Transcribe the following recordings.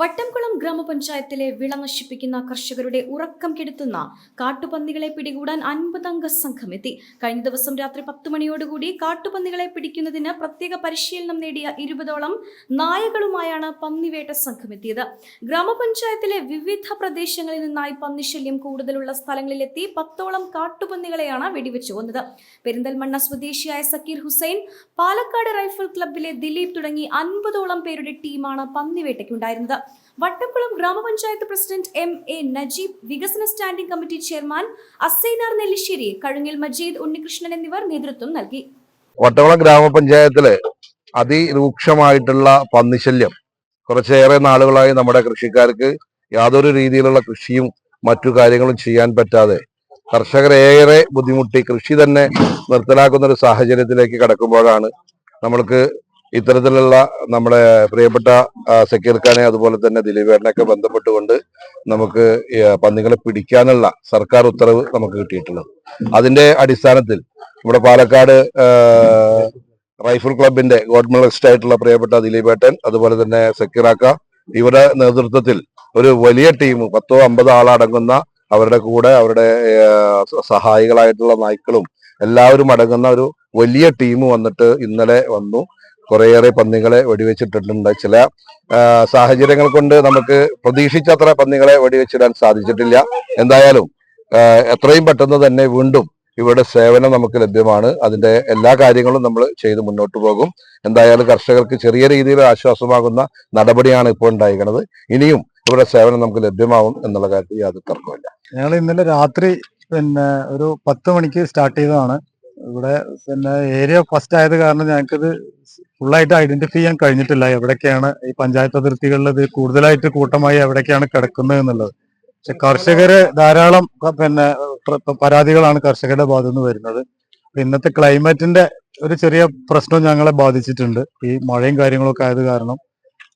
വട്ടംകുളം ഗ്രാമപഞ്ചായത്തിലെ വിള നശിപ്പിക്കുന്ന കർഷകരുടെ ഉറക്കം കെടുത്തുന്ന കാട്ടുപന്നികളെ പിടികൂടാൻ അൻപതംഗ സംഘമെത്തി. കഴിഞ്ഞ ദിവസം രാത്രി പത്ത് മണിയോടുകൂടി കാട്ടുപന്നികളെ പിടിക്കുന്നതിന് പ്രത്യേക പരിശീലനം നേടിയ ഇരുപതോളം നായകളുമായാണ് പന്നിവേട്ട സംഘം എത്തിയത് ഗ്രാമപഞ്ചായത്തിലെ വിവിധ പ്രദേശങ്ങളിൽ നിന്നായി പന്നിശല്യം കൂടുതലുള്ള സ്ഥലങ്ങളിലെത്തി പത്തോളം കാട്ടുപന്നികളെയാണ് വെടിവെച്ചു കൊന്നത്. പെരിന്തൽമണ്ണ സ്വദേശിയായ സക്കീർ ഹുസൈൻ പാലക്കാട് റൈഫിൾ ക്ലബിലെ ദിലീപ് തുടങ്ങി അൻപതോളം പേരുടെ ടീമാണ് പന്നിവേട്ടയ്ക്കുണ്ടായിരുന്നത്. വട്ടക്കുളം ഗ്രാമപഞ്ചായത്ത് പ്രസിഡന്റ് എം എ നജീബ് വികസന standing committee chairman Asainar Nellissery കഴുങ്ങിൽ Majeed Unnikrishnan എന്നിവർ നേതൃത്വം നൽകി. വട്ടക്കുളം ഗ്രാമപഞ്ചായത്തിലെ അതിരൂക്ഷമായിട്ടുള്ള പന്നിശല്യം കുറച്ചേറെ നാളുകളായി നമ്മുടെ കൃഷിക്കാർക്ക് യാതൊരു രീതിയിലുള്ള കൃഷിയും മറ്റു കാര്യങ്ങളും ചെയ്യാൻ പറ്റാതെ കർഷകരേറെ ബുദ്ധിമുട്ടി കൃഷി തന്നെ നിർത്തലാക്കുന്ന ഒരു സാഹചര്യത്തിലേക്ക് കടക്കുമ്പോഴാണ് നമ്മൾക്ക് ഇത്തരത്തിലുള്ള നമ്മുടെ പ്രിയപ്പെട്ട സക്കീർ ഖാനെ അതുപോലെ തന്നെ ദിലീപേട്ടനൊക്കെ ബന്ധപ്പെട്ടുകൊണ്ട് നമുക്ക് പന്നികളെ പിടിക്കാനുള്ള സർക്കാർ ഉത്തരവ് നമുക്ക് കിട്ടിയിട്ടുള്ളത്. അതിന്റെ അടിസ്ഥാനത്തിൽ നമ്മുടെ പാലക്കാട് റൈഫിൾ ക്ലബിന്റെ മെഡലിസ്റ്റ് ആയിട്ടുള്ള പ്രിയപ്പെട്ട ദിലീപേട്ടൻ അതുപോലെ തന്നെ സക്കീറാക്ക ഇവരുടെ നേതൃത്വത്തിൽ ഒരു വലിയ ടീം പത്തോ അമ്പതോ ആളടങ്ങുന്ന അവരുടെ കൂടെ അവരുടെ സഹായികളായിട്ടുള്ള നായ്ക്കളും എല്ലാവരും അടങ്ങുന്ന ഒരു വലിയ ടീം വന്നിട്ട് ഇന്നലെ വന്നു. കുറേയേറെ പന്നികളെ വെടിവെച്ചിട്ടിട്ടുണ്ട് ചില സാഹചര്യങ്ങൾ കൊണ്ട് നമുക്ക് പ്രതീക്ഷിച്ചത്ര പന്നികളെ വെടിവെച്ചിടാൻ സാധിച്ചിട്ടില്ല. എന്തായാലും എത്രയും പെട്ടെന്ന് തന്നെ വീണ്ടും ഇവിടെ സേവനം നമുക്ക് ലഭ്യമാണ്. അതിന്റെ എല്ലാ കാര്യങ്ങളും നമ്മൾ ചെയ്ത് മുന്നോട്ട് പോകും. എന്തായാലും കർഷകർക്ക് ചെറിയ രീതിയിൽ ആശ്വാസമാകുന്ന നടപടിയാണ് ഇപ്പോൾ ഉണ്ടായിരിക്കുന്നത്. ഇനിയും ഇവിടെ സേവനം നമുക്ക് ലഭ്യമാവും എന്നുള്ള കാര്യത്തിൽ യാതൊരു തർക്കമില്ല ഞങ്ങൾ ഇന്നലെ രാത്രി പിന്നെ ഒരു പത്ത് മണിക്ക് സ്റ്റാർട്ട് ചെയ്തതാണ്. ഇവിടെ പിന്നെ ഏരിയ ഫസ്റ്റ് ആയത് കാരണം ഞങ്ങൾക്കിത് ഫുള്ളായിട്ട് ഐഡന്റിഫൈ ചെയ്യാൻ കഴിഞ്ഞിട്ടില്ല. എവിടൊക്കെയാണ് ഈ പഞ്ചായത്ത് അതിർത്തികളിൽ ഇത് കൂടുതലായിട്ട് കൂട്ടമായി എവിടൊക്കെയാണ് കിടക്കുന്നത് എന്നുള്ളത്. പക്ഷെ കർഷകര് ധാരാളം പിന്നെ പരാതികളാണ് കർഷകരുടെ ഭാഗത്തു നിന്ന് വരുന്നത് ഇന്നത്തെ ക്ലൈമറ്റിന്റെ ഒരു ചെറിയ പ്രശ്നം ഞങ്ങളെ ബാധിച്ചിട്ടുണ്ട്. ഈ മഴയും കാര്യങ്ങളൊക്കെ ആയത് കാരണം.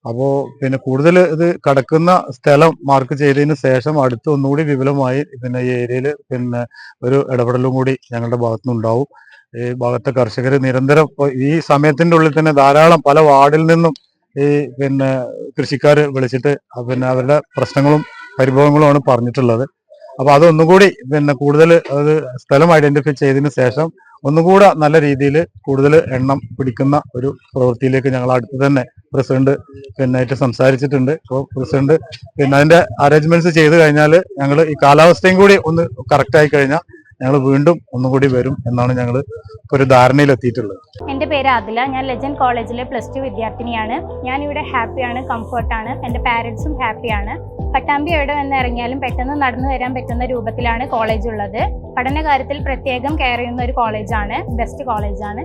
അപ്പോ പിന്നെ കൂടുതൽ ഇത് കിടക്കുന്ന സ്ഥലം മാർക്ക് ചെയ്തതിന് ശേഷം അടുത്ത് ഒന്നുകൂടി വിപുലമായി പിന്നെ ഈ ഏരിയയിൽ പിന്നെ ഒരു ഇടപെടലും കൂടി ഞങ്ങളുടെ ഭാഗത്തുനിന്ന് ഉണ്ടാവും ഈ ഭാഗത്തെ കർഷകർ നിരന്തരം ഈ സമയത്തിന്റെ ഉള്ളിൽ തന്നെ ധാരാളം പല വാർഡിൽ നിന്നും ഈ പിന്നെ കൃഷിക്കാർ വിളിച്ചിട്ട് പിന്നെ അവരുടെ പ്രശ്നങ്ങളും പരിഭവങ്ങളുമാണ് പറഞ്ഞിട്ടുള്ളത്. അപ്പൊ അതൊന്നുകൂടി പിന്നെ കൂടുതൽ അത് സ്ഥലം ഐഡന്റിഫൈ ചെയ്തതിന് ശേഷം ഒന്നുകൂടെ നല്ല രീതിയിൽ കൂടുതൽ എണ്ണം പിടിക്കുന്ന ഒരു പ്രവൃത്തിയിലേക്ക് ഞങ്ങൾ അടുത്ത് തന്നെ പ്രസിഡന്റ് പിന്നെ ആയിട്ട് സംസാരിച്ചിട്ടുണ്ട്. അപ്പോൾ പ്രസിഡന്റ് പിന്നെ അതിന്റെ അറേഞ്ച്മെന്റ്സ് ചെയ്ത് കഴിഞ്ഞാൽ ഞങ്ങൾ ഈ കാലാവസ്ഥയും കൂടി ഒന്ന് കറക്റ്റ് ആയി കഴിഞ്ഞാൽ ഞങ്ങൾ വീണ്ടും ഒന്നും കൂടി വരും എന്നാണ് ഞങ്ങൾ ഒരു ധാരണയിൽ എത്തിയിട്ടുള്ളത് എന്റെ പേര് അതില ഞാൻ ലെജൻഡ് കോളേജിലെ പ്ലസ് ടു വിദ്യാർത്ഥിനിയാണ്. ഞാൻ ഇവിടെ ഹാപ്പിയാണ് കംഫർട്ടാണ് എന്റെ പാരൻസും ഹാപ്പിയാണ് പട്ടാമ്പി എവിടെ വന്ന് ഇറങ്ങിയാലും പെട്ടെന്ന് നടന്നു വരാൻ പറ്റുന്ന രൂപത്തിലാണ് കോളേജ് ഉള്ളത്. പഠന കാര്യത്തിൽ പ്രത്യേകം കെയർ ചെയ്യുന്ന ഒരു കോളേജാണ് ബെസ്റ്റ് കോളേജാണ്